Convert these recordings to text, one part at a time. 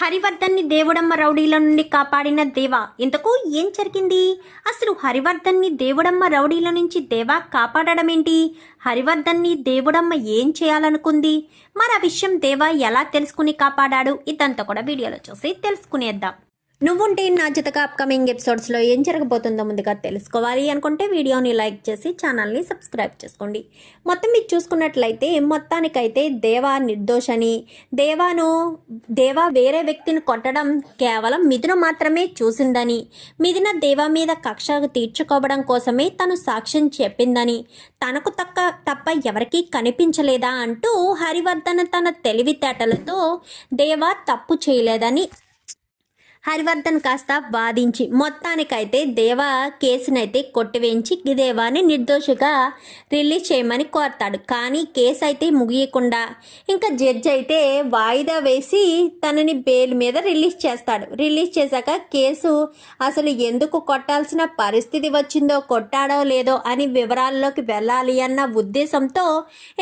హరివర్ధన్ని దేవుడమ్మ రౌడీల నుండి కాపాడిన దేవా. ఇంతకు ఏం జరిగింది? అసలు హరివర్ధన్ని దేవుడమ్మ రౌడీల నుంచి దేవ కాపాడడమేంటి? హరివర్ధన్ని దేవుడమ్మ ఏం చేయాలనుకుంది? మరి ఆ విషయం దేవా ఎలా తెలుసుకుని కాపాడాడు? ఇదంతా కూడా వీడియోలో చూసి తెలుసుకునేద్దాం. నువ్వుంటే నా జతగా అప్కమింగ్ ఎపిసోడ్స్లో ఏం జరగబోతుందో ముందుగా తెలుసుకోవాలి. అనుకుంటే వీడియోని లైక్ చేసి ఛానల్ని సబ్స్క్రైబ్ చేసుకోండి. మొత్తం మీరు చూసుకున్నట్లయితే మొత్తానికైతే దేవా నిర్దోషని దేవాను దేవా వేరే వ్యక్తిని కొట్టడం కేవలం మిథున మాత్రమే చూసిందని మిథున దేవా మీద కక్ష తీర్చుకోవడం కోసమే తను సాక్ష్యం చెప్పిందని తనకు తక్క తప్ప ఎవరికీ కనిపించలేదా అంటూ హరివర్ధన తన తెలివితేటలతో దేవా తప్పు చేయలేదని హరివర్ధన్ కాస్త వాదించి మొత్తానికైతే దేవా కేసునైతే కొట్టివేయించి దేవాని నిర్దోషిగా రిలీజ్ చేయమని కోరతాడు. కానీ కేసు అయితే ముగియకుండా ఇంకా జడ్జి అయితే వాయిదా వేసి తనని బెయిల్ మీద రిలీజ్ చేస్తాడు. రిలీజ్ చేశాక కేసు అసలు ఎందుకు కొట్టాల్సిన పరిస్థితి వచ్చిందో కొట్టాడో లేదో అని వివరాల్లోకి వెళ్ళాలి అన్న ఉద్దేశంతో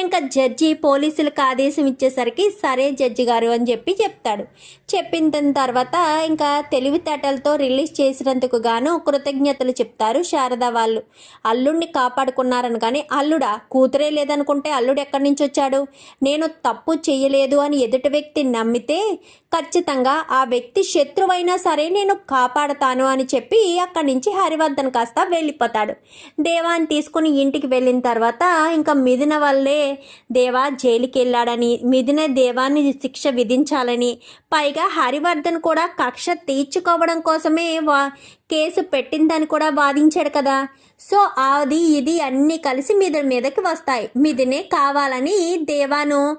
ఇంకా జడ్జి పోలీసులకు ఆదేశం ఇచ్చేసరికి సరే జడ్జి గారు అని చెప్పి చెప్తాడు. చెప్పిన తర్వాత ఇంకా తెలివితేటలతో రిలీజ్ చేసినందుకు గాను కృతజ్ఞతలు చెప్తారు శారద వాళ్ళు. అల్లుడిని కాపాడుకున్నారని కానీ అల్లుడా కూతురే లేదనుకుంటే అల్లుడు ఎక్కడి నుంచి వచ్చాడు? నేను తప్పు చేయలేదు అని ఎదుటి వ్యక్తి నమ్మితే ఖచ్చితంగా ఆ వ్యక్తి శత్రువైనా సరే నేను కాపాడతాను అని చెప్పి అక్కడి నుంచి హరివర్ధన్ కాస్త వెళ్ళిపోతాడు. దేవాన్ని తీసుకుని ఇంటికి వెళ్ళిన తర్వాత ఇంకా మిథున వల్లే దేవా జైలుకి వెళ్ళాడని మిథున దేవాన్ని శిక్ష విధించాలని పైగా హరివర్ధన్ కూడా కక్ష తీర్చుకోవడం కోసమే వా కేసు పెట్టిందని కూడా వాదించాడు కదా. సో అది ఇది అన్నీ కలిసి మీద మీదకి వస్తాయి. మీదనే కావాలని దేవాను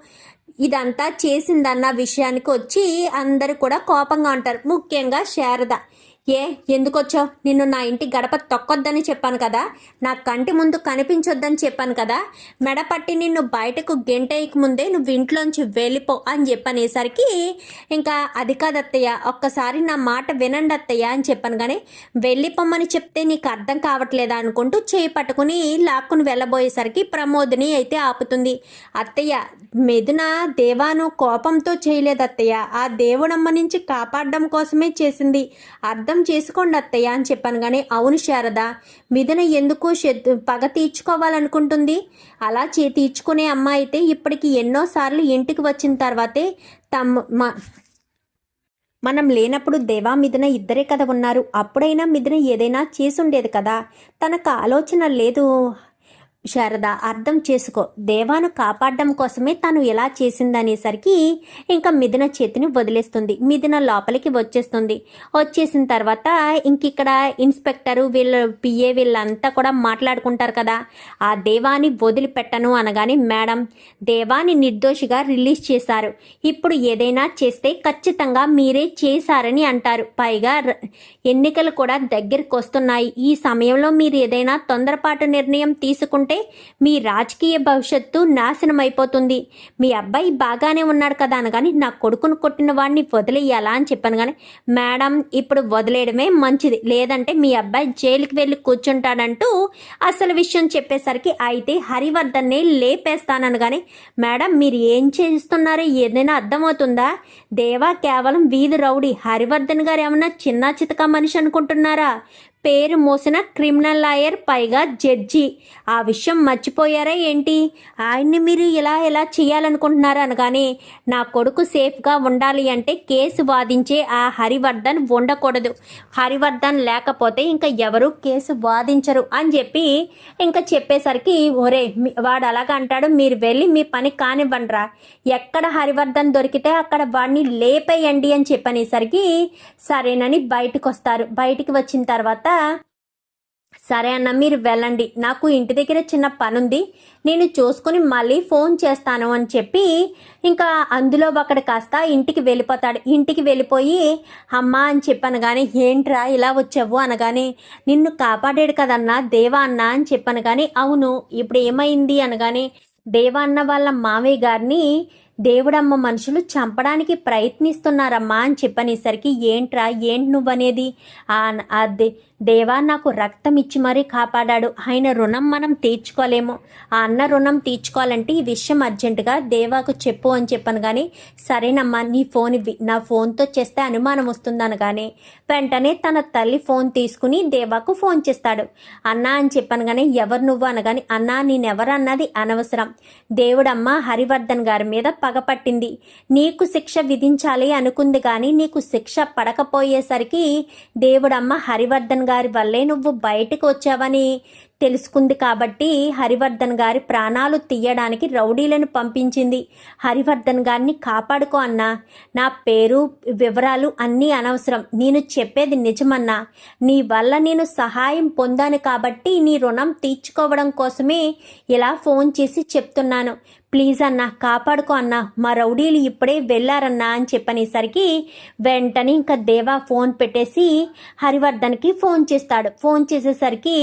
ఇదంతా చేసిందన్న విషయానికి వచ్చి అందరూ కూడా కోపంగా ఉంటారు. ముఖ్యంగా శారద. ఏ ఎందుకు వచ్చావు నిన్ను నా ఇంటి గడప తొక్కొద్దని చెప్పాను కదా. నా కంటి ముందు కనిపించొద్దని చెప్పాను కదా. మెడపట్టి నిన్ను బయటకు గెంటేయక ముందే నువ్వు ఇంట్లోంచి వెళ్ళిపో అని చెప్పనేసరికి ఇంకా అది కాదత్తయ్య ఒక్కసారి నా మాట వినండి అత్తయ్య అని చెప్పాను కానీ వెళ్ళిపోమ్మని చెప్తే నీకు అర్థం కావట్లేదా అనుకుంటూ చేయి పట్టుకుని లాక్కుని వెళ్ళబోయేసరికి ప్రమోదిని అయితే ఆపుతుంది. అత్తయ్య మెదున దేవాను కోపంతో చేయలేదు అత్తయ్య ఆ దేవుడమ్మ నుంచి కాపాడడం కోసమే చేసింది. అర్థం చేసుకోండి అత్తయ్య అని చెప్పాను. కానీ అవును శారద మిథున ఎందుకు పగ తీర్చుకోవాలనుకుంటుంది. అలా చే తీర్చుకునే అమ్మ అయితే ఇప్పటికి ఎన్నోసార్లు ఇంటికి వచ్చిన తర్వాతే తమ మ- మనం లేనప్పుడు దేవా మిథున ఇద్దరే కదా ఉన్నారు. అప్పుడైనా మిథున ఏదైనా చేసుండేది కదా. తనకు ఆలోచన లేదు. శారద అర్థం చేసుకో. దేవాను కాపాడడం కోసమే తను ఎలా చేసిందనేసరికి ఇంకా మిథున చేతిని వదిలేస్తుంది. మిథున లోపలికి వచ్చేస్తుంది. వచ్చేసిన తర్వాత ఇంక ఇక్కడ ఇన్స్పెక్టరు వీళ్ళ పిఏ వీళ్ళంతా కూడా మాట్లాడుకుంటారు కదా. ఆ దేవాని వదిలిపెట్టను అనగానే మేడం దేవాని నిర్దోషిగా రిలీజ్ చేశారు. ఇప్పుడు ఏదైనా చేస్తే ఖచ్చితంగా మీరే చేశారని అంటారు. పైగా ఎన్నికలు కూడా దగ్గరికి వస్తున్నాయి. ఈ సమయంలో మీరు ఏదైనా తొందరపాటు నిర్ణయం తీసుకుంటే మీ రాజకీయ భవిష్యత్తు నాశనం అయిపోతుంది మీ అబ్బాయి బాగానే ఉన్నాడు కదా అనగాని నా కొడుకును కొట్టిన వాడిని వదిలేయాలా అని చెప్పాను కానీ మేడం ఇప్పుడు వదిలేయడమే మంచిది. లేదంటే మీ అబ్బాయి జైలుకి వెళ్ళి కూర్చుంటాడంటూ అసలు విషయం చెప్పేసరికి అయితే హరివర్ధన్ని లేపేస్తానను కానీ మేడం మీరు ఏం చేస్తున్నారో ఏదైనా అర్థమవుతుందా? దేవా కేవలం వీధి రౌడీ. హరివర్ధన్ గారు ఏమన్నా చిన్న చితక మనిషి అనుకుంటున్నారా? పేరు మోసిన క్రిమినల్ లాయర్ పైగా జడ్జి. ఆ విషయం మర్చిపోయారా ఏంటి? ఆయన్ని మీరు ఇలా ఎలా చేయాలనుకుంటున్నారు అనగానే నా కొడుకు సేఫ్గా ఉండాలి అంటే కేసు వాదించే ఆ హరివర్ధన్ ఉండకూడదు. హరివర్ధన్ లేకపోతే ఇంకా ఎవరు కేసు వాదించరు అని చెప్పి ఇంకా చెప్పేసరికి ఒరే వాడు అలాగ అంటాడు మీరు వెళ్ళి మీ పని కానివ్వండిరా. ఎక్కడ హరివర్ధన్ దొరికితే అక్కడ వాడిని లేపేయండి అని చెప్పనేసరికి సరేనని బయటకు వస్తారు బయటికి వచ్చిన తర్వాత సరే అన్న మీరు వెళ్ళండి. నాకు ఇంటి దగ్గర చిన్న పని ఉంది నేను చూసుకుని మళ్ళీ ఫోన్ చేస్తాను అని చెప్పి ఇంకా అందులో ఒకడు కాస్త ఇంటికి వెళ్ళిపోతాడు. ఇంటికి వెళ్ళిపోయి అమ్మా అని చెప్పాను కానీ ఏంట్రా ఇలా వచ్చావు? అనగానే నిన్ను కాపాడాడు కదన్నా దేవా అన్న అని చెప్పాను కానీ అవును ఇప్పుడు ఏమైంది? అనగానే దేవా అన్న వాళ్ళ మావయ్య గారిని దేవుడమ్మ మనుషులు చంపడానికి ప్రయత్నిస్తున్నారమ్మా అని చెప్పనేసరికి ఏంట్రా? ఏంటి నువ్వనేది? అదే దేవా నాకు రక్తం ఇచ్చి మరీ కాపాడాడు. ఆయన రుణం మనం తీర్చుకోలేము. ఆ అన్న రుణం తీర్చుకోవాలంటే ఈ విషయం అర్జెంటుగా దేవాకు చెప్పు అని చెప్పాను కానీ సరేనమ్మా నీ ఫోన్ ఇవ్వి. నా ఫోన్తో చేస్తే అనుమానం వస్తుంది అనగానే వెంటనే తన తల్లి ఫోన్ తీసుకుని దేవాకు ఫోన్ చేస్తాడు. అన్నా అని చెప్పాను కానీ ఎవరు నువ్వు? అనగాని అన్నా నేనెవరన్నది అనవసరం. దేవుడమ్మ హరివర్ధన్ గారి మీద పగపట్టింది నీకు శిక్ష విధించాలి అనుకుంది కానీ నీకు శిక్ష పడకపోయేసరికి దేవుడమ్మ హరివర్ధన్ గారి వల్లే నువ్వు బయటకు వచ్చావని తెలుసుకుంది కాబట్టి హరివర్ధన్ గారి ప్రాణాలు తీయడానికి రౌడీలను పంపించింది. హరివర్ధన్ గారిని కాపాడుకో అన్నా. నా పేరు వివరాలు అన్నీ అనవసరం. నేను చెప్పేది నిజమన్నా. నీ వల్ల నేను సహాయం పొందాను కాబట్టి నీ రుణం తీర్చుకోవడం కోసమే ఇలా ఫోన్ చేసి చెప్తున్నాను. ప్లీజ్ అన్న కాపాడుకో అన్న మా రౌడీలు ఇప్పుడే వెళ్ళారన్నా అని చెప్పనేసరికి వెంటనే ఇంకా దేవా ఫోన్ పెట్టేసి హరివర్ధన్కి ఫోన్ చేస్తాడు. ఫోన్ చేసేసరికి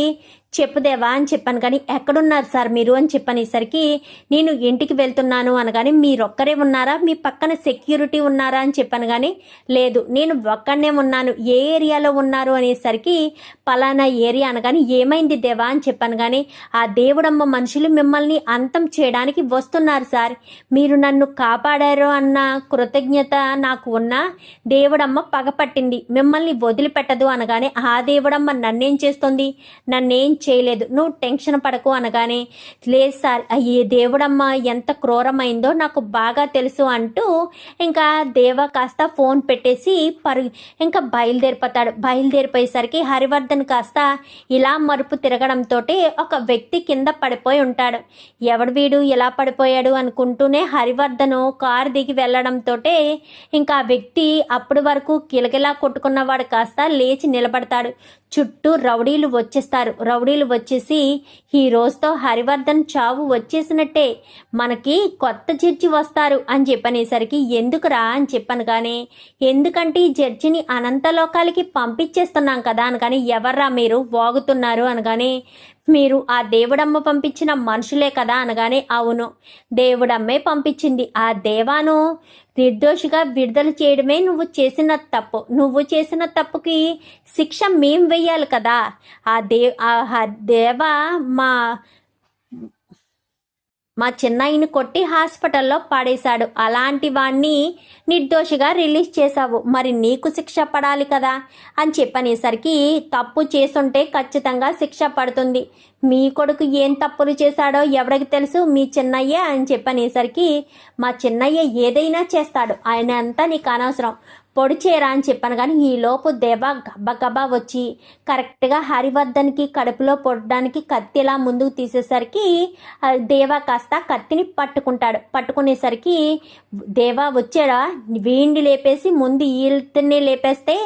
చెప్పుదేవా అని చెప్పాను. కానీ ఎక్కడున్నారు సార్ మీరు అని చెప్పనేసరికి నేను ఇంటికి వెళ్తున్నాను అనగానే మీరొక్కరే ఉన్నారా? మీ పక్కన సెక్యూరిటీ ఉన్నారా అని చెప్పాను కానీ లేదు. నేను ఒక్కడనే ఉన్నాను. ఏ ఏరియాలో ఉన్నారు అనేసరికి పలానా ఏరియా అనగాని ఏమైంది దేవా అని చెప్పాను కానీ ఆ దేవుడమ్మ మనుషులు మిమ్మల్ని అంతం చేయడానికి వస్తున్నారు సార్. మీరు నన్ను కాపాడారు అన్న కృతజ్ఞత నాకు ఉన్న దేవుడమ్మ పగపట్టింది మిమ్మల్ని వదిలిపెట్టదు అనగానే ఆ దేవుడమ్మ నన్నేం చేస్తుంది? నన్నేం చేయలేదు. నువ్వు టెన్షన్ పడకు అనగానే లేదు సార్ అయ్యే దేవుడమ్మ ఎంత క్రూరమైందో నాకు బాగా తెలుసు అంటూ ఇంకా దేవ కాస్త ఫోన్ పెట్టేసి పరు ఇంకా బయలుదేరిపోతాడు. బయలుదేరిపోయేసరికి హరివర్ధన్ కాస్త ఇలా మరుపు తిరగడంతో ఒక వ్యక్తి కింద పడిపోయి ఉంటాడు. ఎవడు వీడు? ఎలా పడిపోయాడు? అనుకుంటూనే హరివర్ధను కారు దిగి వెళ్ళడంతో ఇంకా ఆ వ్యక్తి అప్పటి వరకు కిలకిలా కొట్టుకున్నవాడు కాస్త లేచి నిలబడతాడు. చుట్టూ రౌడీలు వచ్చేస్తారు. రౌడీలు వచ్చేసి ఈ రోజుతో హరివర్ధన్ చావు వచ్చేసినట్టే మనకి కొత్త జడ్జి వస్తారు అని చెప్పనేసరికి ఎందుకురా అని చెప్పాను కానీ ఎందుకంటే ఈ జడ్జిని అనంతలోకాలకి పంపించేస్తున్నాం కదా అనగానే ఎవర్రా మీరు వాగుతున్నారు అనగానే మీరు ఆ దేవుడమ్మ పంపించిన మనుషులే కదా అనగానే అవును. దేవుడమ్మే పంపించింది ఆ దేవాను. నిర్దోషిగా విడుదల చేయడమే నువ్వు చేసిన తప్పు. నువ్వు చేసిన తప్పుకి శిక్ష మేం వెయ్యాలి కదా. ఆ దే ఆ దేవ మా మా చిన్నయ్యను కొట్టి హాస్పిటల్లో పడేశాడు. అలాంటి వాణ్ణి నిర్దోషిగా రిలీజ్ చేశావు. మరి నీకు శిక్ష పడాలి కదా? అని చెప్పనేసరికి తప్పు చేసుంటే ఖచ్చితంగా శిక్ష పడుతుంది. మీ కొడుకు ఏం తప్పులు చేశాడో ఎవరికి తెలుసు? మీ చిన్నయ్య అని చెప్పనేసరికి మా చిన్నయ్య ఏదైనా చేస్తాడు. ఆయన అంతా నీకు అనవసరం. పొడిచేరా అని చెప్పాను కానీ ఈ లోపు దేవ గబ్బగబ్బా వచ్చి కరెక్ట్గా హరివర్ధన్కి కడుపులో పొడడానికి కత్తి ఇలా ముందుకు తీసేసరికి దేవా కాస్త కత్తిని పట్టుకుంటాడు. పట్టుకునేసరికి దేవా వచ్చాడా? వీండి లేపేసి ముందు ఈతని లేపేస్తే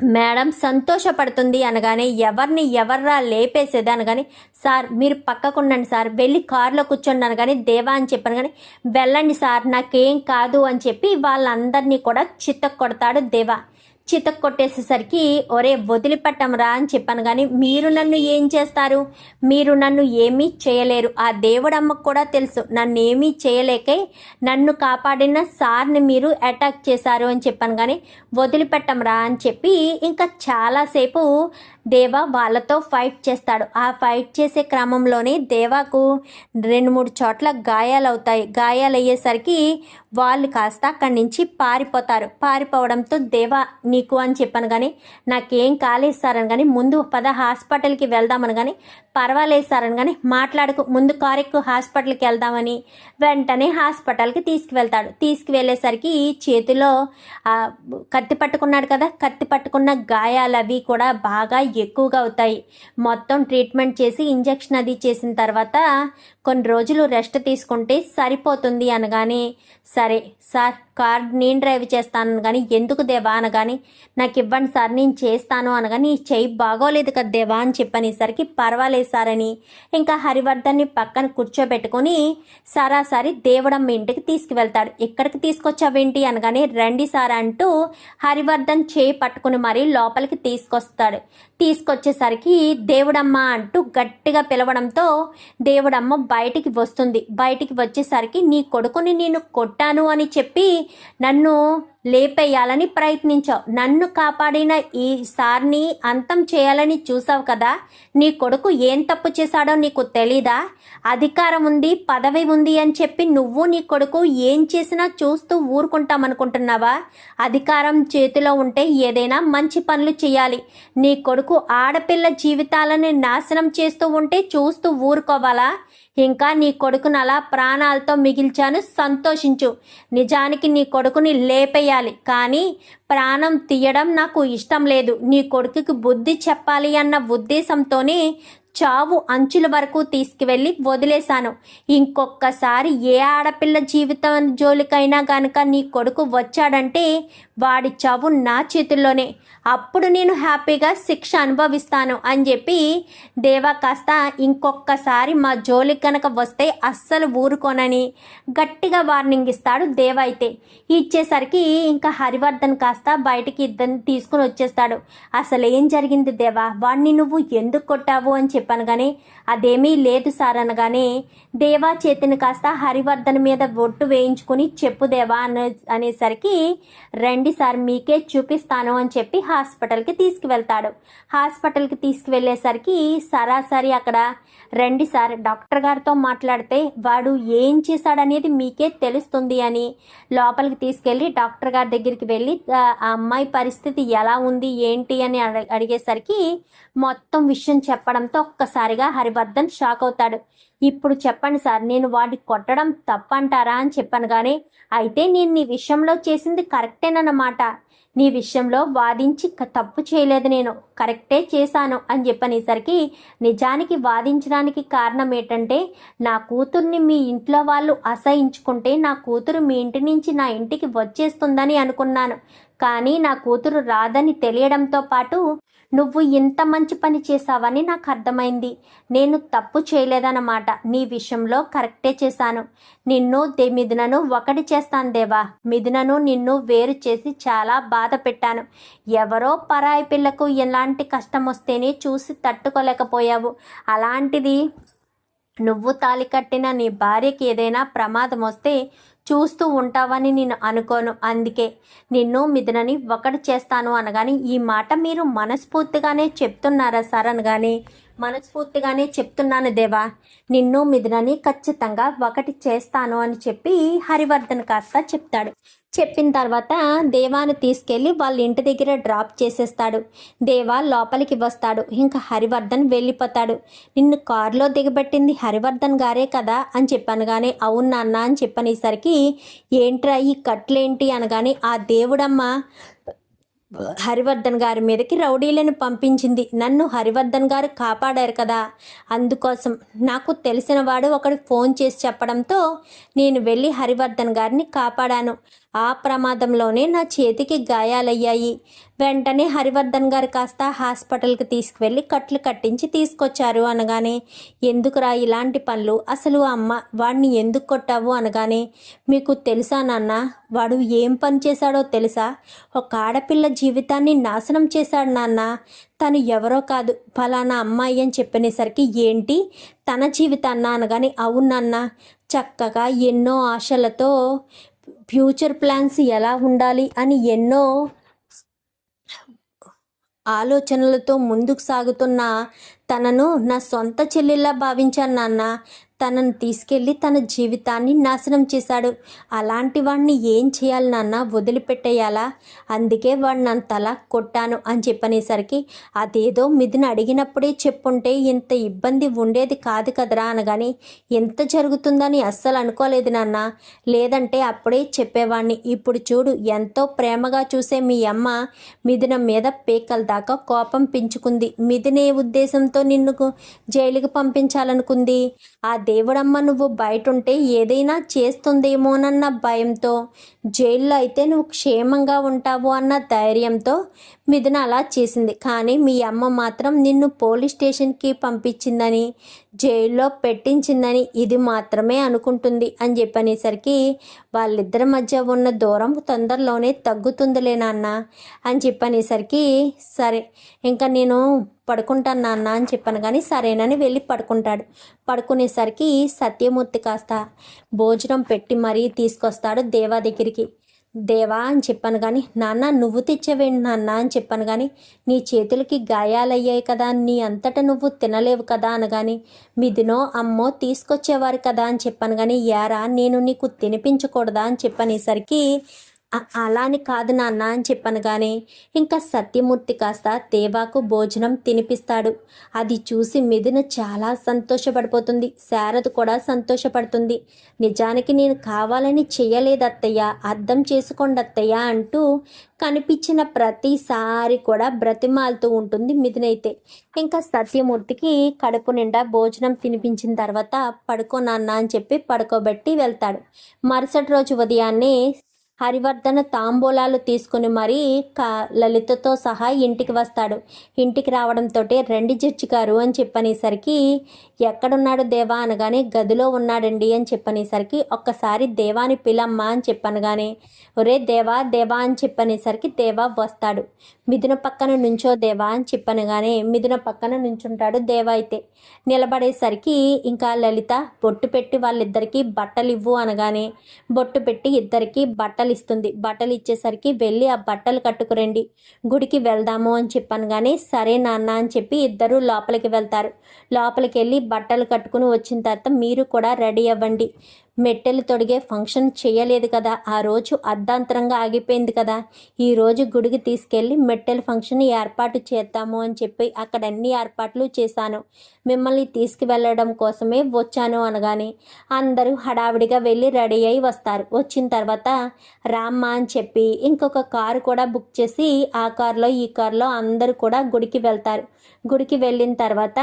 మేడం సంతోషపడుతుంది అనగానే ఎవరిని ఎవర్రా లేపేసేది అనగానే సార్ మీరు పక్కకుండండి సార్ వెళ్ళి కారులో కూర్చోండి అనగానే దేవా అని చెప్పాను కానీ వెళ్ళండి సార్ నాకేం కాదు అని చెప్పి వాళ్ళందరినీ కూడా చిత్త కొడతాడు దేవా. చితక్ కొట్టేసేసరికి ఒరే వదిలిపెట్టంరా అని చెప్పాను. కానీ మీరు నన్ను ఏం చేస్తారు? మీరు నన్ను ఏమీ చేయలేరు. ఆ దేవుడమ్మకు కూడా తెలుసు. నన్ను ఏమీ చేయలేకే నన్ను కాపాడిన సార్ని మీరు అటాక్ చేశారు అని చెప్పాను. కానీ వదిలిపెట్టంరా అని చెప్పి ఇంకా చాలాసేపు దేవా వాళ్ళతో ఫైట్ చేస్తాడు. ఆ ఫైట్ చేసే క్రమంలోనే దేవాకు రెండు మూడు చోట్ల గాయాలవుతాయి. గాయాలయ్యేసరికి వాళ్ళు కాస్త అక్కడి నుంచి పారిపోతారు. పారిపోవడంతో దేవా నీకు అని చెప్పాను కానీ నాకేం కాలేదు సార్ అని కానీ ముందు పద హాస్పిటల్కి వెళ్దామని కానీ పర్వాలేదు సార్ అని కానీ మాట్లాడుకు ముందు కారెక్కు హాస్పిటల్కి వెళ్దామని వెంటనే హాస్పిటల్కి తీసుకువెళ్తాడు. తీసుకువెళ్ళేసరికి ఈ చేతిలో కత్తి పట్టుకున్నాడు కదా కత్తి పట్టుకున్న గాయాలు అవి కూడా బాగా ఎక్కువగా అవుతాయి. మొత్తం ట్రీట్మెంట్ చేసి ఇంజక్షన్ అది చేసిన తర్వాత కొన్ని రోజులు రెస్ట్ తీసుకుంటే సరిపోతుంది అనగానే సరే సార్ కార్ నేను డ్రైవ్ చేస్తాను కానీ ఎందుకు దేవా అనగాని నాకు ఇవ్వండి సార్ నేను చేస్తాను అనగాని ఈ చెయ్యి బాగోలేదు కదా దేవా అని చెప్పనేసరికి పర్వాలేదు సార్ అని ఇంకా హరివర్ధన్ని పక్కన కూర్చోబెట్టుకొని సరాసరి దేవుడమ్మ ఇంటికి తీసుకువెళ్తాడు. ఎక్కడికి తీసుకొచ్చావేంటి అనగానే రండి సార్ అంటూ హరివర్ధన్ చేయి పట్టుకుని మరీ లోపలికి తీసుకొస్తాడు. తీసుకొచ్చేసరికి దేవుడమ్మ అంటూ గట్టిగా పిలవడంతో దేవుడమ్మ బయటికి వస్తుంది. బయటికి వచ్చేసరికి నీ కొడుకుని నేను కొట్టాను అని చెప్పి నన్ను లేపేయాలని ప్రయత్నించావు. నన్ను కాపాడిన ఈ సార్ని అంతం చేయాలని చూసావు కదా? నీ కొడుకు ఏం తప్పు చేశాడో నీకు తెలీదా? అధికారం ఉంది పదవి ఉంది అని చెప్పి నువ్వు నీ కొడుకు ఏం చేసినా చూస్తూ ఊరుకుంటామనుకుంటున్నావా? అధికారం చేతిలో ఉంటే ఏదైనా మంచి పనులు చేయాలి. నీ కొడుకు ఆడపిల్ల జీవితాలను నాశనం చేస్తూ ఉంటే చూస్తూ ఊరుకోవాలా? ఇంకా నీ కొడుకును అలా ప్రాణాలతో మిగిల్చాను సంతోషించు. నిజానికి నీ కొడుకుని లేపేయాలి కానీ ప్రాణం తీయడం నాకు ఇష్టం లేదు. నీ కొడుకుకి బుద్ధి చెప్పాలి అన్న ఉద్దేశంతోనే చావు అంచుల వరకు తీసుకువెళ్ళి వదిలేశాను. ఇంకొకసారి ఏ ఆడపిల్ల జీవితం జోలికైనా గనుక నీ కొడుకు వచ్చాడంటే వాడి చావు నా చేతుల్లోనే. అప్పుడు నేను హ్యాపీగా శిక్ష అనుభవిస్తాను అని చెప్పి దేవా కాస్త ఇంకొకసారి మా జోలికి కనుక వస్తే అస్సలు ఊరుకోనని గట్టిగా వార్నింగ్ ఇస్తాడు దేవ అయితే. ఇచ్చేసరికి ఇంకా హరివర్ధన్ కాస్త బయటికి ఇద్దరిని తీసుకుని వచ్చేస్తాడు. అసలు ఏం జరిగింది దేవా? వాడిని నువ్వు ఎందుకు కొట్టావు అని చెప్పాను కానీ అదేమీ లేదు సార్ అనగానే దేవా చేతిని కాస్త హరివర్ధన్ మీద ఒట్టు వేయించుకుని చెప్పు దేవా అనే అనేసరికి రెండు సార్ మీకే చూపిస్తాను అని చెప్పి హాస్పిటల్కి తీసుకువెళ్తాడు. హాస్పిటల్కి తీసుకువెళ్ళేసరికి సరాసరి అక్కడ రండి సార్ డాక్టర్ గారితో మాట్లాడితే వాడు ఏం చేశాడనేది మీకే తెలుస్తుంది అని లోపలికి తీసుకెళ్ళి డాక్టర్ గారి దగ్గరికి వెళ్ళి ఆ అమ్మాయి పరిస్థితి ఎలా ఉంది ఏంటి అని అడిగేసరికి మొత్తం విషయం చెప్పడంతో ఒక్కసారిగా హరివర్ధన్ షాక్ అవుతాడు. ఇప్పుడు చెప్పండి సార్ నేను వాడిని కొట్టడం తప్పంటారా అని చెప్పాను కానీ అయితే నేను నీ విషయంలో చేసింది కరెక్టేనన్నమాట. నీ విషయంలో వాదించి తప్పు చేయలేదు నేను. కరెక్టే చేశాను అని చెప్పనేసరికి నిజానికి వాదించడానికి కారణం ఏంటంటే నా కూతుర్ని మీ ఇంట్లో వాళ్ళు అసహించుకుంటే నా కూతురు మీ ఇంటి నుంచి నా ఇంటికి వచ్చేస్తుందని అనుకున్నాను. కానీ నా కూతురు రాదని తెలియడంతో పాటు నువ్వు ఇంత మంచి పని చేశావని నాకు అర్థమైంది. నేను తప్పు చేయలేదన్నమాట. నీ విషయంలో కరెక్టే చేశాను. నిన్ను దే మిథునను ఒకటి చేస్తాను దేవా. మిథునను నిన్ను వేరు చేసి చాలా బాధ పెట్టాను. ఎవరో పరాయి పిల్లకు ఎలాంటి కష్టం వస్తేనే చూసి తట్టుకోలేకపోయావు. అలాంటిది నువ్వు తాలి కట్టిన నీ భార్యకి ఏదైనా ప్రమాదం వస్తే చూస్తూ ఉంటావని నేను అనుకోను. అందుకే నిన్ను మిథునని ఒకటి చేస్తాను అనగాని ఈ మాట మీరు మనస్ఫూర్తిగానే చెప్తున్నారా సార్ అనగాని మనస్ఫూర్తిగానే చెప్తున్నాను దేవా. నిన్ను మిథునని ఖచ్చితంగా ఒకటి చేస్తాను అని చెప్పి హరివర్ధన్ కాస్త చెప్తాడు. చెప్పిన తర్వాత దేవాను తీసుకెళ్ళి వాళ్ళ ఇంటి దగ్గర డ్రాప్ చేసేస్తాడు. దేవా లోపలికి వస్తాడు. ఇంకా హరివర్ధన్ వెళ్ళిపోతాడు. నిన్ను కారులో దిగబెట్టింది హరివర్ధన్ గారే కదా అని చెప్పాను కానీ అవును నాన్న అని చెప్పనేసరికి ఏంట్రా ఈ కట్లేంటి అనగానే ఆ దేవుడమ్మ హరివర్ధన్ గారి మీదకి రౌడీలను పంపించింది. నన్ను హరివర్ధన్ గారు కాపాడారు కదా. అందుకోసం నాకు తెలిసిన వాడు ఒకడు ఫోన్ చేసి చెప్పడంతో నేను వెళ్ళి హరివర్ధన్ గారిని కాపాడాను. ఆ ప్రమాదంలోనే నా చేతికి గాయాలయ్యాయి. వెంటనే హరివర్ధన్ గారు కాస్త హాస్పిటల్కి తీసుకువెళ్ళి కట్లు కట్టించి తీసుకొచ్చారు అనగానే ఎందుకురా ఇలాంటి పనులు? అసలు అమ్మ వాడిని ఎందుకు కొట్టావు? అనగానే మీకు తెలుసా నాన్న వాడు ఏం పని చేశాడో తెలుసా? ఒక ఆడపిల్ల జీవితాన్ని నాశనం చేశాడు నాన్న. తను ఎవరో కాదు ఫలానా అమ్మాయి అని చెప్పినసరికి ఏంటి? తన జీవితాన్న అనగానే అవునన్నా చక్కగా ఎన్నో ఆశలతో ఫ్యూచర్ ప్లాన్స్ ఎలా ఉండాలి అని ఎన్నో ఆలోచనలతో ముందుకు సాగుతున్న తనను నా సొంత చెల్లెల్లా భావించాను నాన్న. తనను తీసుకెళ్ళి తన జీవితాన్ని నాశనం చేశాడు. అలాంటి వాడిని ఏం చేయాలి నాన్న? వదిలిపెట్టేయాలా? అందుకే వాడిని అంతలా కొట్టాను అని చెప్పనేసరికి అదేదో మిథున అడిగినప్పుడే చెప్పుంటే ఇంత ఇబ్బంది ఉండేది కాదు కదరా అనగాని ఎంత జరుగుతుందని అస్సలు అనుకోలేదు నాన్న. లేదంటే అప్పుడే చెప్పేవాడిని ఇప్పుడు చూడు ఎంతో ప్రేమగా చూసే మీ అమ్మ మిథున మీద పేకల దాకా కోపం పెంచుకుంది. మిథునే ఉద్దేశంతో నిన్ను జైలుకి పంపించాలనుకుంది. ఆ దేవుడమ్మ నువ్వు బయట ఉంటే ఏదైనా చేస్తుందేమోనన్న భయంతో జైల్లో అయితే నువ్వు క్షేమంగా ఉంటావు అన్న ధైర్యంతో మిథున అలా చేసింది. కానీ మీ అమ్మ మాత్రం నిన్ను పోలీస్ స్టేషన్కి పంపించిందని జైల్లో పెట్టించిందని ఇది మాత్రమే అనుకుంటుంది అని చెప్పనేసరికి వాళ్ళిద్దరి మధ్య ఉన్న దూరం తొందరలోనే తగ్గుతుందిలే నాన్న అని చెప్పనేసరికి సరే ఇంకా నేను పడుకుంటాను నాన్న అని చెప్పాను కానీ సరేనని వెళ్ళి పడుకుంటాడు. పడుకునేసరికి సత్యమూర్తి కాస్త భోజనం పెట్టి మరీ తీసుకొస్తాడు దేవా దగ్గరికి. దేవా అని చెప్పాను కానీ నాన్న నువ్వు తెచ్చావేంటి నాన్న అని చెప్పాను కానీ నీ చేతులకి గాయాలయ్యాయి కదా నీ అంతటా నువ్వు తినలేవు కదా అనగాని మిదినో అమ్మో తీసుకొచ్చేవారు కదా అని చెప్పాను కానీ యారా నేను నీకు తినిపించకూడదా అని చెప్పనేసరికి అలాని అలా అని కాదు నాన్న అని చెప్పాను కానీ ఇంకా సత్యమూర్తి కాస్త దేవాకు భోజనం తినిపిస్తాడు. అది చూసి మిథున చాలా సంతోషపడిపోతుంది. శారద కూడా సంతోషపడుతుంది. నిజానికి నేను కావాలని చెయ్యలేదు అత్తయ్య అర్థం చేసుకోండి అత్తయ్య అంటూ కనిపించిన ప్రతిసారి కూడా బ్రతిమాలుతూ ఉంటుంది మిథునైతే ఇంకా సత్యమూర్తికి కడుపు నిండా భోజనం తినిపించిన తర్వాత పడుకో నాన్న అని చెప్పి పడుకోబెట్టి వెళ్తాడు. మరుసటి రోజు ఉదయాన్నే హరివర్ధన తాంబూలాలు తీసుకుని మరీ క లలితతో సహా ఇంటికి వస్తాడు. ఇంటికి రావడంతో రండి జడ్జి గారు అని చెప్పనేసరికి ఎక్కడున్నాడు దేవా అనగానే గదిలో ఉన్నాడండి అని చెప్పనేసరికి ఒక్కసారి దేవాని పిలమ్మ అని చెప్పనగానే ఒరే దేవా దేవా అని చెప్పనేసరికి దేవా వస్తాడు. మిథున పక్కన నుంచో దేవా అని చెప్పనగానే మిథున పక్కన నుంచుంటాడు దేవా అయితే. నిలబడేసరికి ఇంకా లలిత బొట్టు పెట్టి వాళ్ళిద్దరికీ బట్టలు ఇవ్వు అనగానే బొట్టు పెట్టి ఇద్దరికి బట్టలు బట్టలు ఇస్తుంది బట్టలు ఇచ్చేసరికి వెళ్ళి ఆ బట్టలు కట్టుకురండి. గుడికి వెళ్దాము అని చెప్పాను కానీ సరే నాన్న అని చెప్పి ఇద్దరు లోపలికి వెళ్తారు. లోపలికి వెళ్ళి బట్టలు కట్టుకుని వచ్చిన తర్వాత మీరు కూడా రెడీ అవ్వండి. మెట్టెలు తొడిగే ఫంక్షన్ చేయలేదు కదా. ఆ రోజు అర్ధాంతరంగా ఆగిపోయింది కదా. ఈ రోజు గుడికి తీసుకెళ్ళి మెట్టెల ఫంక్షన్ ఏర్పాటు చేద్దాము అని చెప్పి అక్కడ అన్ని ఏర్పాట్లు చేశాను. మిమ్మల్ని తీసుకువెళ్ళడం కోసమే వచ్చాను అనగానే అందరూ హడావిడిగా వెళ్ళి రెడీ అయి వస్తారు. వచ్చిన తర్వాత రామ్మ అని చెప్పి ఇంకొక కారు కూడా బుక్ చేసి ఆ కారులో ఈ కారులో అందరూ కూడా గుడికి వెళ్తారు. గుడికి వెళ్ళిన తర్వాత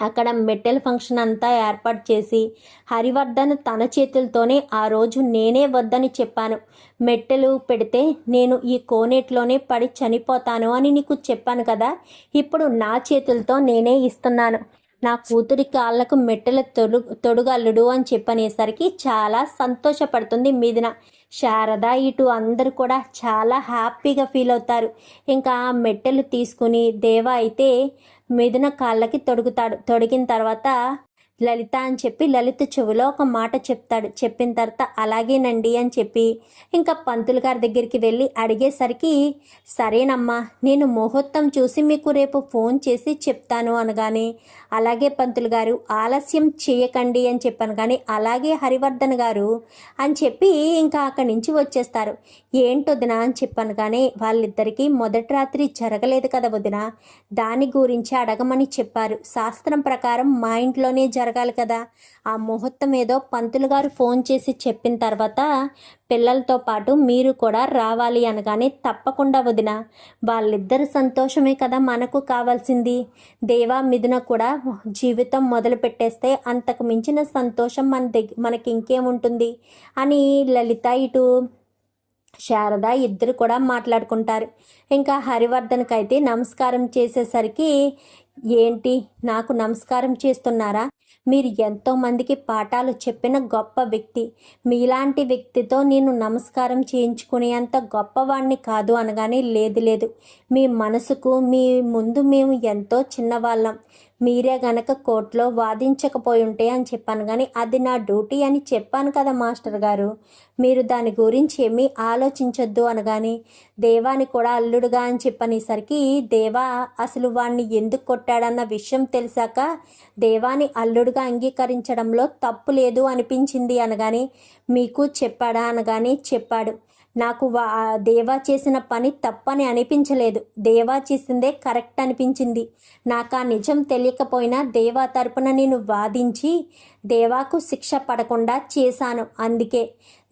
అక్కడ మెట్టెల ఫంక్షన్ అంతా ఏర్పాటు చేసి హరివర్ధన్ తన చేతులతోనే ఆ రోజు నేనే వద్దని చెప్పాను. మెట్టెలు పెడితే నేను ఈ కోనేట్లోనే పడి చనిపోతాను అని నీకు చెప్పాను కదా. ఇప్పుడు నా చేతులతో నేనే ఇస్తున్నాను. నా కూతురి కాళ్ళకు మెట్టెల తొడు తొడుగల్లుడు అని చెప్పనేసరికి చాలా సంతోషపడుతుంది మీదిన. శారద ఇటు అందరు కూడా చాలా హ్యాపీగా ఫీల్ అవుతారు. ఇంకా ఆ మెట్టెలు తీసుకుని దేవ అయితే మిథున కాళ్ళకి తొడుగుతాడు. తొడిగిన తర్వాత లలిత అని చెప్పి లలిత చెవిలో ఒక మాట చెప్తాడు. చెప్పిన తర్వాత అలాగేనండి అని చెప్పి ఇంకా పంతులు గారి దగ్గరికి వెళ్ళి అడిగేసరికి సరేనమ్మా నేను ముహూర్తం చూసి మీకు రేపు ఫోన్ చేసి చెప్తాను అనగానే అలాగే పంతులు గారు ఆలస్యం చేయకండి అని చెప్పాను. కానీ అలాగే హరివర్ధన్ గారు అని చెప్పి ఇంకా అక్కడి నుంచి వచ్చేస్తారు. ఏంటొదినా అని చెప్పాను. కానీ వాళ్ళిద్దరికీ మొదటి రాత్రి జరగలేదు కదా వదిన. దాని గురించి అడగమని చెప్పారు. శాస్త్రం ప్రకారం మా ఇంట్లోనే జరగాలి కదా. ఆ ముహూర్తం ఏదో పంతులు గారు ఫోన్ చేసి చెప్పిన తర్వాత పిల్లలతో పాటు మీరు కూడా రావాలి అనగానే తప్పకుండా వదిన. వాళ్ళిద్దరి సంతోషమే కదా మనకు కావాల్సింది. దేవా మిథున కూడా జీవితం మొదలు పెట్టేస్తే అంతకు మించిన సంతోషం మన దగ్గర మనకి ఇంకేముంటుంది? అని లలిత ఇటు శారద ఇద్దరు కూడా మాట్లాడుకుంటారు. ఇంకా హరివర్ధన్కి అయితే నమస్కారం చేసేసరికి ఏంటి? నాకు నమస్కారం చేస్తున్నారా? మీరు ఎంతో మందికి పాఠాలు చెప్పిన గొప్ప వ్యక్తి. మీలాంటి వ్యక్తితో నేను నమస్కారం చేయించుకునేంత గొప్పవాణ్ణి కాదు అనగానే లేదు లేదు. మీ మనసుకు మీ ముందు మేము ఎంతో చిన్నవాళ్ళం. మీరే గనక కోర్టులో వాదించకపోయింటే అని చెప్పాను. కానీ అది నా డ్యూటీ అని చెప్పాను కదా మాస్టర్ గారు. మీరు దాని గురించి ఏమీ ఆలోచించొద్దు అనగాని దేవాని కూడా అల్లుడుగా అని చెప్పనేసరికి దేవా అసలు వాణ్ణి ఎందుకు కొట్టాడన్న విషయం తెలిసాక దేవాని అల్లుడుగా అంగీకరించడంలో తప్పు లేదు అనిపించింది అనగాని మీకు చెప్పాడా అనగానే చెప్పాడు. నాకు వా దేవా చేసిన పని తప్పని అనిపించలేదు. దేవా చేసిందే కరెక్ట్ అనిపించింది. నాకు ఆ నిజం తెలియకపోయినా దేవా తరపున నేను వాదించి దేవాకు శిక్ష పడకుండా చేశాను. అందుకే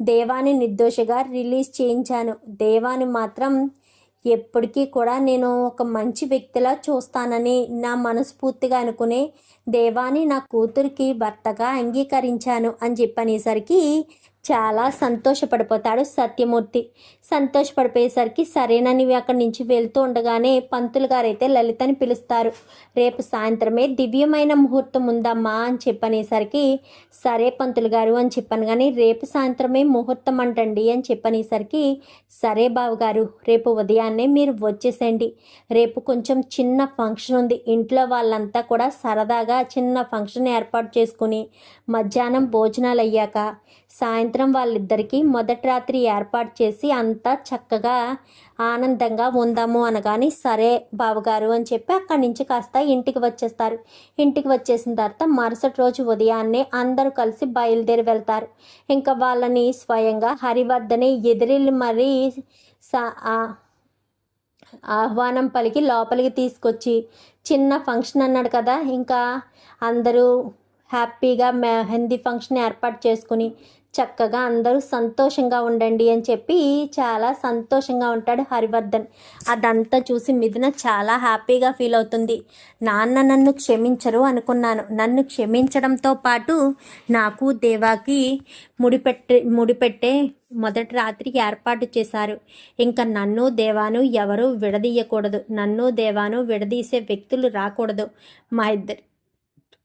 దేవాని నిర్దోషిగా రిలీజ్ చేయించాను. దేవాని మాత్రం ఎప్పటికీ కూడా నేను ఒక మంచి వ్యక్తిలా చూస్తానని నా మనస్ఫూర్తిగా అనుకునే దేవాని నా కూతురికి భర్తగా అంగీకరించాను అని చెప్పనేసరికి చాలా సంతోషపడిపోతాడు సత్యమూర్తి. సంతోషపడిపోయేసరికి సరేనని అక్కడి నుంచి వెళ్తూ ఉండగానే పంతులు గారైతే లలితని పిలుస్తారు. రేపు సాయంత్రమే దివ్యమైన ముహూర్తం ఉందమ్మా అని చెప్పనేసరికి సరే పంతులు గారు అని చెప్పాను కానీ రేపు సాయంత్రమే ముహూర్తం అంటండి అని చెప్పనేసరికి సరే బావు గారు రేపు ఉదయాన్నే మీరు వచ్చేసేయండి. రేపు కొంచెం చిన్న ఫంక్షన్ ఉంది. ఇంట్లో వాళ్ళంతా కూడా సరదాగా చిన్న ఫంక్షన్ ఏర్పాటు చేసుకుని మధ్యాహ్నం భోజనాలు అయ్యాక సాయంత్రం వాళ్ళిద్దరికీ మొదటి రాత్రి ఏర్పాటు చేసి అంతా చక్కగా ఆనందంగా ఉందాము అనగాని సరే బావగారు అని చెప్పి అక్కడి నుంచి కాస్త ఇంటికి వచ్చేస్తారు. ఇంటికి వచ్చేసిన తర్వాత మరుసటి రోజు ఉదయాన్నే అందరూ కలిసి బయలుదేరి వెళ్తారు. ఇంకా వాళ్ళని స్వయంగా హరివర్ధనే ఎదిరిల్లి మరీ సా ఆహ్వానం పలికి లోపలికి తీసుకొచ్చి చిన్న ఫంక్షన్ అన్నాడు కదా ఇంకా అందరూ హ్యాపీగా మెహందీ ఫంక్షన్ ఏర్పాటు చేసుకుని చక్కగా అందరూ సంతోషంగా ఉండండి అని చెప్పి చాలా సంతోషంగా ఉంటాడు హరివర్ధన్. అదంతా చూసి మిథున చాలా హ్యాపీగా ఫీల్ అవుతుంది. నాన్న నన్ను క్షమించరు అనుకున్నాను. నన్ను క్షమించడంతో పాటు నాకు దేవాకి ముడిపెట్టే ముడిపెట్టే మొదటి రాత్రికి ఏర్పాటు చేశారు. ఇంకా నన్ను దేవాను ఎవరు విడదీయకూడదు. నన్ను దేవాను విడదీసే వ్యక్తులు రాకూడదు. మా ఇద్దరి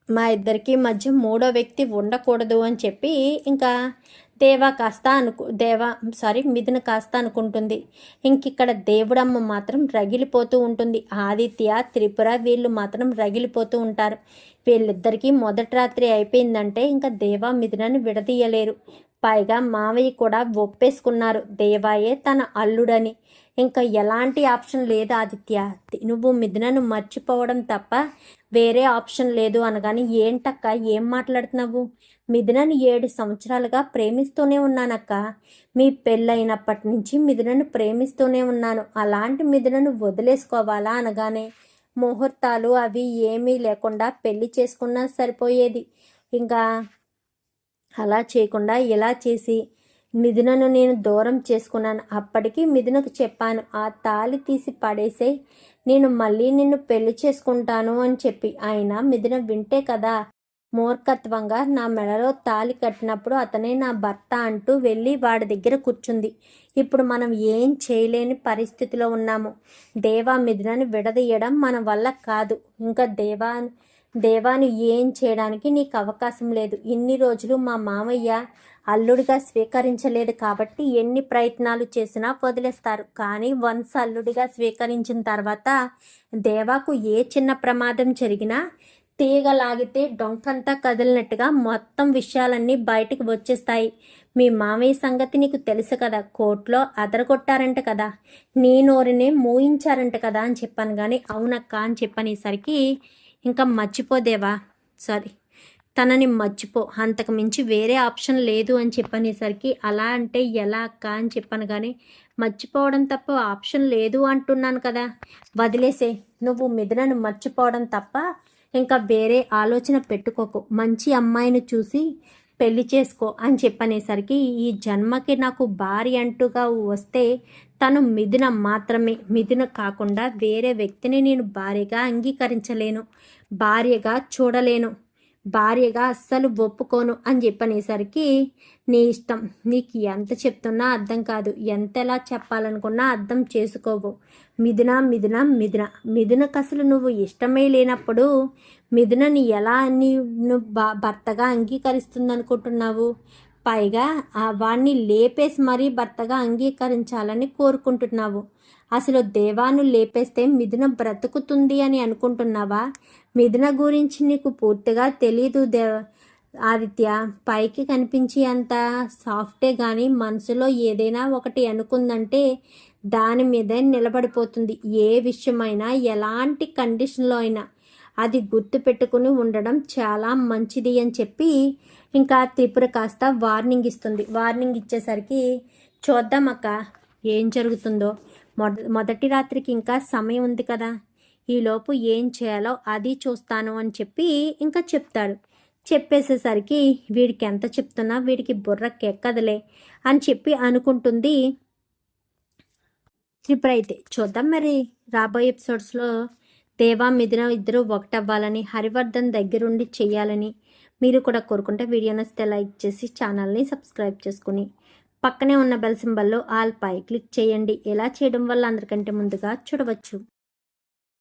మా ఇద్దరికి మధ్య మూడో వ్యక్తి ఉండకూడదు అని చెప్పి ఇంకా దేవా కాస్త అనుకు దేవా సారీ మిథున కాస్త అనుకుంటుంది. ఇంక ఇక్కడ దేవుడమ్మ మాత్రం రగిలిపోతూ ఉంటుంది. ఆదిత్య త్రిపుర వీళ్ళు మాత్రం రగిలిపోతూ ఉంటారు. వీళ్ళిద్దరికీ మొదటి రాత్రి అయిపోయిందంటే ఇంకా దేవా మిథునని విడదీయలేరు. పైగా మావయ్య కూడా ఒప్పేసుకున్నారు. దేవాయే తన అల్లుడని. ఇంకా ఎలాంటి ఆప్షన్ లేదు ఆదిత్య. నువ్వు మిథునను మర్చిపోవడం తప్ప వేరే ఆప్షన్ లేదు అనగాని ఏంటక్క? ఏం మాట్లాడుతున్నావు? మిథునని ఏడు సంవత్సరాలుగా ప్రేమిస్తూనే ఉన్నానక్క. మీ పెళ్ళైనప్పటి నుంచి మిథునను ప్రేమిస్తూనే ఉన్నాను. అలాంటి మిథునను వదిలేసుకోవాలా? అనగానే ముహూర్తాలు అవి ఏమీ లేకుండా పెళ్ళి చేసుకున్నా సరిపోయేది. ఇంకా అలా చేయకుండా ఇలా చేసి మిథునను నేను దూరం చేసుకున్నాను. అప్పటికి మిథునకు చెప్పాను ఆ తాళి తీసి పడేసే నేను మళ్ళీ నిన్ను పెళ్ళి చేసుకుంటాను అని చెప్పి. ఆయన మిథున వింటే కదా మూర్ఖత్వంగా నా మెడలో తాళి కట్టినప్పుడు అతనే నా భర్త అంటూ వెళ్ళి వాడి దగ్గర కూర్చుంది. ఇప్పుడు మనం ఏం చేయలేని పరిస్థితిలో ఉన్నాము. దేవా మిథునని విడదీయడం మన వల్ల కాదు. ఇంకా దేవా దేవాను ఏం చేయడానికి నీకు అవకాశం లేదు. ఇన్ని రోజులు మా మామయ్య అల్లుడిగా స్వీకరించలేదు కాబట్టి ఎన్ని ప్రయత్నాలు చేసినా వదిలేస్తారు. కానీ వన్స్ అల్లుడిగా స్వీకరించిన తర్వాత దేవాకు ఏ చిన్న ప్రమాదం జరిగినా తీగ లాగితే డొంకంతా కదిలినట్టుగా మొత్తం విషయాలన్నీ బయటకు వచ్చేస్తాయి. మీ మామయ్య సంగతి నీకు తెలుసు కదా. కోర్టులో అదరగొట్టారంట కదా. నీ నోరునే మూయించారంట కదా అని చెప్పాను కానీ అవునక్క అని చెప్పనేసరికి ఇంకా మర్చిపోదేవా? సారీ. తనని మర్చిపో. అంతకు మించి వేరే ఆప్షన్ లేదు అని చెప్పనేసరికి అలా అంటే ఎలా అక్క అని చెప్పాను కానీ మర్చిపోవడం తప్ప ఆప్షన్ లేదు అంటున్నాను కదా. వదిలేసే. నువ్వు మిథునను మర్చిపోవడం తప్ప ఇంకా వేరే ఆలోచన పెట్టుకోకు. మంచి అమ్మాయిని చూసి పెళ్ళి చేసుకో అని చెప్పనేసరికి ఈ జన్మకి నాకు భార్య అంటూగా వస్తే తను మిథున మాత్రమే. మిథున కాకుండా వేరే వ్యక్తిని నేను భార్యగా అంగీకరించలేను భార్యగా చూడలేను. భార్యగా అస్సలు ఒప్పుకోను అని చెప్పనేసరికి నీ ఇష్టం. నీకు ఎంత చెప్తున్నా అర్థం కాదు. ఎంతలా చెప్పాలనుకున్నా అర్థం చేసుకోవు. మిథున మిథున మిథున. మిథునకు అసలు నువ్వు ఇష్టమే లేనప్పుడు మిథునని ఎలా నీ నువ్వు భర్తగా అంగీకరిస్తుందనుకుంటున్నావు? పైగా ఆ వాణ్ణి లేపేసి మరీ భర్తగా అంగీకరించాలని కోరుకుంటున్నావు. అసలు దేవాను లేపేస్తే మిథున బ్రతుకుతుంది అని అనుకుంటున్నావా? మిథున గురించి నీకు పూర్తిగా తెలీదు దేవ ఆదిత్య. పైకి కనిపించి అంత సాఫ్టే కానీ మనసులో ఏదైనా ఒకటి అనుకుందంటే దాని మీదే నిలబడిపోతుంది. ఏ విషయమైనా ఎలాంటి కండిషన్లో అయినా. అది గుర్తు పెట్టుకుని ఉండడం చాలా మంచిది అని చెప్పి ఇంకా త్రిపుర కాస్త వార్నింగ్ ఇస్తుంది. వార్నింగ్ ఇచ్చేసరికి చూద్దాం అక్క ఏం జరుగుతుందో. మొద మొదటి రాత్రికి ఇంకా సమయం ఉంది కదా. ఈలోపు ఏం చేయాలో అది చూస్తాను అని చెప్పి ఇంకా చెప్తాడు. చెప్పేసేసరికి వీడికి ఎంత చెప్తున్నా వీడికి బుర్రకెక్కదులే అని చెప్పి అనుకుంటుంది త్రిపుర అయితే. చూద్దాం మరి రాబోయే ఎపిసోడ్స్లో దేవా మిథున ఇద్దరు ఒకటవ్వాలని హరివర్ధన్ దగ్గరుండి చేయాలని మీరు కూడా కోరుకుంటే వీడియో నచ్చితే లైక్ చేసి ఛానల్ని సబ్స్క్రైబ్ చేసుకుని పక్కనే ఉన్న బెల్ సింబల్లో ఆల్ పై క్లిక్ చేయండి. ఎలా చేయడం వల్ల అందరికంటే ముందుగా చూడవచ్చు.